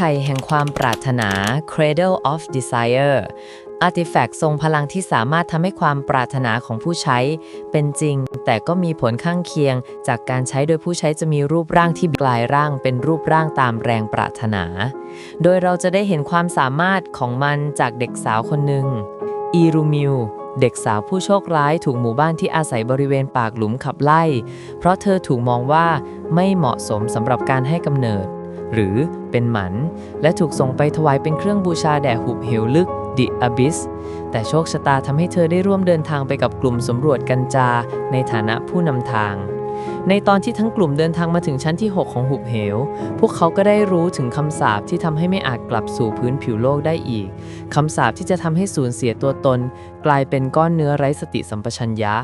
ไข่แห่งความปรารถนา Cradle of Desire อาร์ติแฟกต์ทรงพลังที่สามารถทำให้ความปรารถนาของผู้ใช้ เป็นจริง แต่ก็มีผลข้างเคียง จากการใช้โดยผู้ใช้จะมีรูปร่างที่กลายร่าง เป็นรูปร่างตามแรงปรารถนา โดยเราจะได้เห็นความสามารถของมันจากเด็กสาวคนหนึ่งอีรูมิวเด็กสาวผู้โชคร้ายถูกหมู่บ้านที่อาศัยบริเวณปากหลุมขับไล่ เพราะเธอถูกมองว่าไม่เหมาะสมสำหรับการให้กำเนิด หรือเป็นหมัน และถูกส่งไปถวายเป็นเครื่องบูชาแด่หุบเหวลึก The Abyss แต่โชคชะตาทำให้เธอได้ร่วมเดินทางไปกับกลุ่มสำรวจกัญจา ในฐานะผู้นำทาง ในตอนที่ทั้งกลุ่มเดินทางมาถึงชั้นที่ 6 ของหุบเหว พวกเขาก็ได้รู้ถึงคำสาปที่ทำให้ไม่อาจกลับสู่พื้นผิวโลกได้อีก คำสาปที่จะทำให้สูญเสียตัวตน กลายเป็นก้อนเนื้อไร้สติสัมปชัญญะ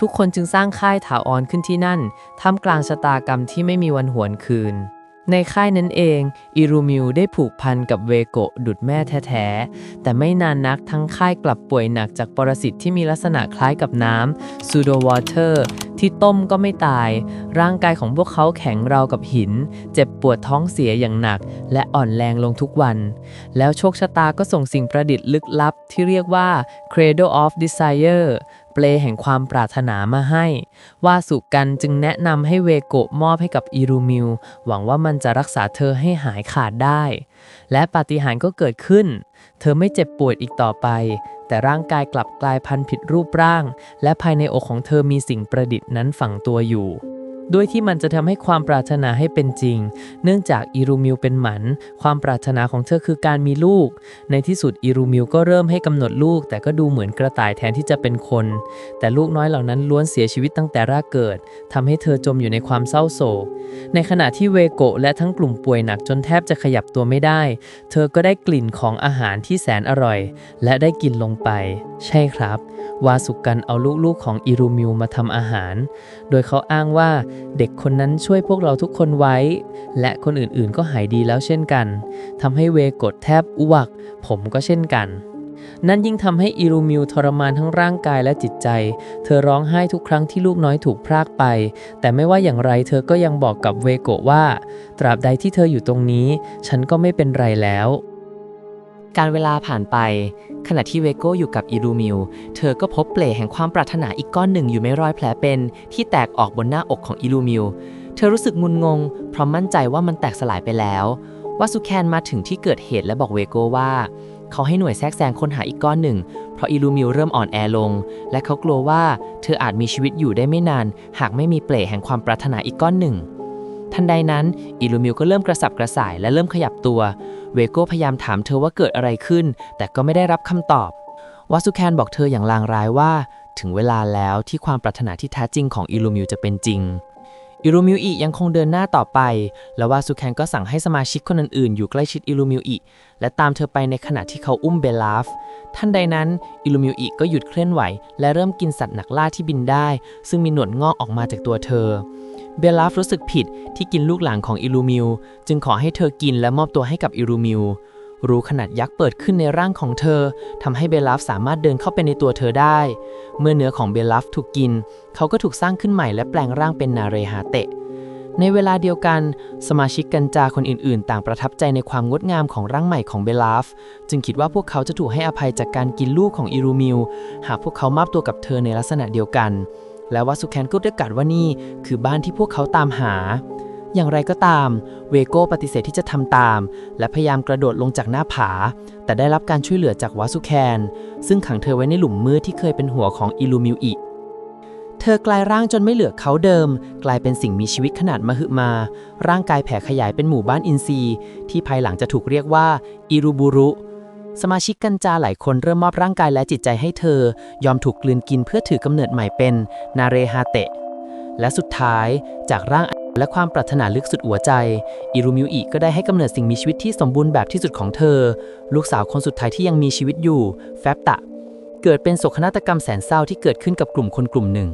ทุกคนจึงสร้างค่ายถาวรขึ้นที่นั่นท่ามกลางชะตากรรมที่ไม่มีวันหวนคืน ในค่ายนั้นเอง อิรูมิวได้ผูกพันกับเวโกะดุดแม่แท้ๆ แต่ไม่นานนักทั้งค่ายกลับป่วยหนักจากปรสิตที่มีลักษณะคล้ายกับน้ำซูโดวอเตอร์ ที่ต้มก็ไม่ตาย ร่างกายของพวกเขาแข็งราวกับหิน เจ็บปวดท้องเสียอย่างหนัก และอ่อนแรงลงทุกวัน แล้วโชคชะตาก็ส่งสิ่งประดิษฐ์ลึกลับที่เรียกว่า Cradle of Desire เปลแห่งความปรารถนามาให้ ว่าสุกันจึงแนะนำให้เวโกะมอบให้กับอิรูมิว หวังว่ามันจะรักษาเธอให้หายขาดได้ และปาฏิหาริย์ก็เกิดขึ้น เธอไม่เจ็บปวดอีกต่อไป แต่ร่างกายกลับกลายพันธุ์ผิดรูปร่าง และภายในอกของเธอมีสิ่งประดิษฐ์นั้นฝังตัวอยู่ ด้วยที่มันจะทำให้ความปรารถนาให้เป็นจริง เนื่องจากอิรูมิวเป็นหมัน ความปรารถนาของเธอคือการมีลูก ในที่สุดอิรูมิวก็เริ่มให้กำหนดลูก แต่ก็ดูเหมือนกระต่ายแทนที่จะเป็นคน แต่ลูกน้อยเหล่านั้นล้วนเสียชีวิตตั้งแต่แรกเกิดทำให้เธอจมอยู่ในความเศร้าโศก ในขณะที่เวโกะและทั้งกลุ่มป่วยหนักจนแทบจะขยับตัวไม่ได้ เธอก็ได้กลิ่นของอาหารที่แสนอร่อย และได้กินลงไป ใช่ครับ วาสุกันเอาลูกๆของอิรูมิวมาทำอาหาร โดยเขาอ้างว่าเด็กคนนั้นช่วยพวกเราทุกคนไว้ และคนอื่นๆก็หายดีแล้วเช่นกันทำให้เวโกะแทบอ้วก ผมก็เช่นกัน นั่นยิ่งทำให้อิรูมิวทรมานทั้งร่างกายและจิตใจ เธอร้องไห้ทุกครั้งที่ลูกน้อยถูกพรากไป แต่ไม่ว่าอย่างไรเธอก็ยังบอกกับเวโกะว่า ตราบใดที่เธออยู่ตรงนี้ ฉันก็ไม่เป็นไรแล้ว การเวลาผ่านไป ขณะที่เวโก้อยู่กับอิรูมิว เธอก็พบเปลแห่งความปรารถนาอีกก้อนหนึ่งอยู่ไม่ร้อยแผลเป็น ที่แตกออกบนหน้าอกของอิรูมิว เธอรู้สึกงุนงง เพราะมั่นใจว่ามันแตกสลายไปแล้ววาสุแคนมาถึงที่เกิดเหตุและบอกเวโก้ว่า เขาให้หน่วยแทรกแซงค้นหาอีกก้อนหนึ่ง เพราะอิลูมิวเริ่มอ่อนแอลง และเขากลัวว่าเธออาจมีชีวิตอยู่ได้ไม่นาน หากไม่มีเปลแห่งความปรารถนาอีกก้อนหนึ่ง ทันใดนั้นอิลูมิวก็เริ่มกระสับกระส่ายและเริ่มขยับตัว เวโก้พยายามถามเธอว่าเกิดอะไรขึ้น แต่ก็ไม่ได้รับคำตอบวาสุแคนบอกเธออย่างลางร้ายว่า ถึงเวลาแล้วที่ความปรารถนาที่แท้จริงของอิลูมิวจะเป็นจริงอิรูมิวอิยังคงเดินหน้าต่อไป และวาสุแคนก็สั่งให้สมาชิกคนอื่นๆ อยู่ใกล้ชิดอิรูมิวอิและตามเธอไปในขณะที่เขาอุ้มเบลาฟทันใดนั้นอิลูมิวอิก็หยุดเคลื่อนไหว และเริ่มกินสัตว์หนักล่าที่บินได้ ซึ่งมีหนวดงอกออกมาจากตัวเธอ เบลลาฟรู้สึกผิดที่กินลูกหลานของอิลูมิวจึงขอให้เธอกินและมอบตัวให้กับอิลูมิวรูขนาดยักษ์เปิดขึ้นในร่างของเธอทำให้เบลลาฟสามารถเดินเข้าไปในตัวเธอได้ เมื่อเนื้อของเบลลาฟถูกกิน เขาก็ถูกสร้างขึ้นใหม่และแปลงร่างเป็นนาเรฮาเตะ ในเวลาเดียวกัน สมาชิกกัญจาคนอื่นๆ ต่างประทับใจในความงดงามของร่างใหม่ของเบลาฟ จึงคิดว่าพวกเขาจะถูกให้อภัยจากการกินลูกของอิรูมิวหากพวกเขามอบตัวกับเธอในลักษณะเดียวกัน และวาสุแคนก็ได้กัดว่านี่คือบ้านที่พวกเขาตามหา อย่างไรก็ตาม เวโก้ปฏิเสธที่จะทำตาม และพยายามกระโดดลงจากหน้าผา แต่ได้รับการช่วยเหลือจากวาสุแคน ซึ่งขังเธอไว้ในหลุมมืดที่เคยเป็นหัวของอิลูมิวอิเธอกลายร่างจนไม่เหลือเขาเดิม กลายเป็นสิ่งมีชีวิตขนาดมหึมา ร่างกายแผ่ขยายเป็นหมู่บ้านอินทรีย์ ที่ภายหลังจะถูกเรียกว่าอิรูบูรุ สมาชิกกัญจาหลายคนเริ่มมอบร่างกายและจิตใจให้เธอ ยอมถูกกลืนกินเพื่อถือกำเนิดใหม่เป็นนาเรฮาเตะ และสุดท้ายจากร่างและความปรารถนาลึกสุดหัวใจ อิรุมิวอิก็ได้ให้กำเนิดสิ่งมีชีวิตที่สมบูรณ์แบบที่สุดของเธอ ลูกสาวคนสุดท้ายที่ยังมีชีวิตอยู่ แฟบตะ เกิดเป็นโศกนาฏกรรมแสนเศร้าที่เกิดขึ้นกับกลุ่มคนกลุ่มหนึ่ง